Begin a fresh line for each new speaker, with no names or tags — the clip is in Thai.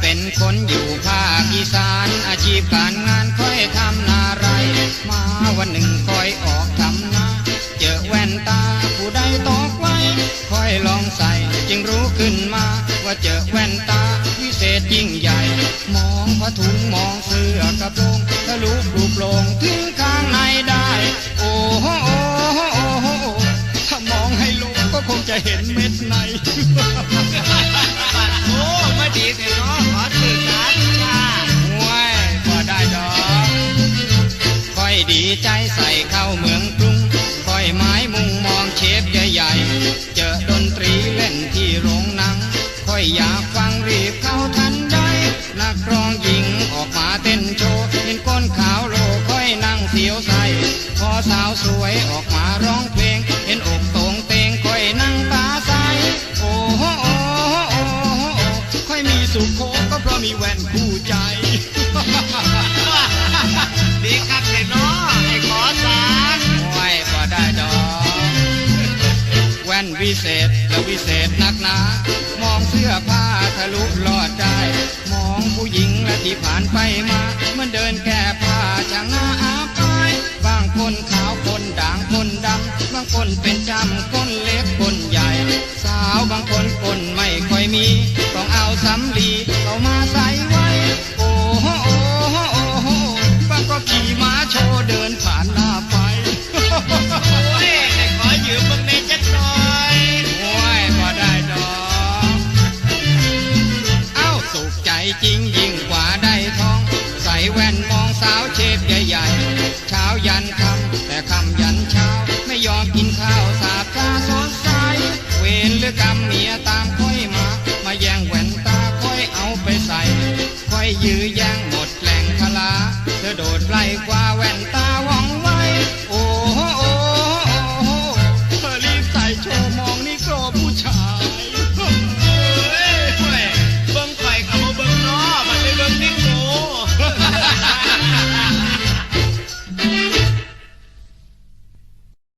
เป็นคนอยู่ภาคอีสานอาชีพการงานค่อยทำนาไร มาวันหนึ่งค่อยออกทำนาเจอแว่นตาผู้ใดตอกไว้ค่อยลองใส่จึงรู้ขึ้นมา ว่าเจอแว่นตาวิเศษยิ่งใหญ่ มองผ้าถุงมองเสื้อกระโปรงทะลุปลุกโปรงถึงข้างในได้โอ้โหโอ้โหโอ้โหถ้ามองให้ลงก็คงจะเห็นเม็ดใน ดีใจใส่เข้าเมืองกรุงคอยไม้มุงมองเชฟใหญ่ๆ เจอดนตรีเล่นที่โรงหนังคอยอยากฟังรีบเข้าทันใดนักร้องหญิงออกมาเต้นโชว์เห็นก้นขาวโลคอยนั่งเสียวใสพอสาวสวยออกมาร้องเพลง เห็นอกตรงเตงคอยนั่งตาใสโอ้โหโอ้โหโอ้โหโอ้คอยมีสุขโคก็เพราะมีแว่นคู่ใจ วิเศษและวิเศษนักหนา มองเสื้อผ้าทะลุลอดได้ มองผู้หญิงและที่ผ่านไปมา มันเดินแก้ผ้าช่างหน้าอาปายบางคนขาวคนด่างคนดำบางคนเป็นจำคน จริงยิ่งกว่าได้ทอง ใส่แว่นมองสาวเชฟใหญ่ๆเช้ายัน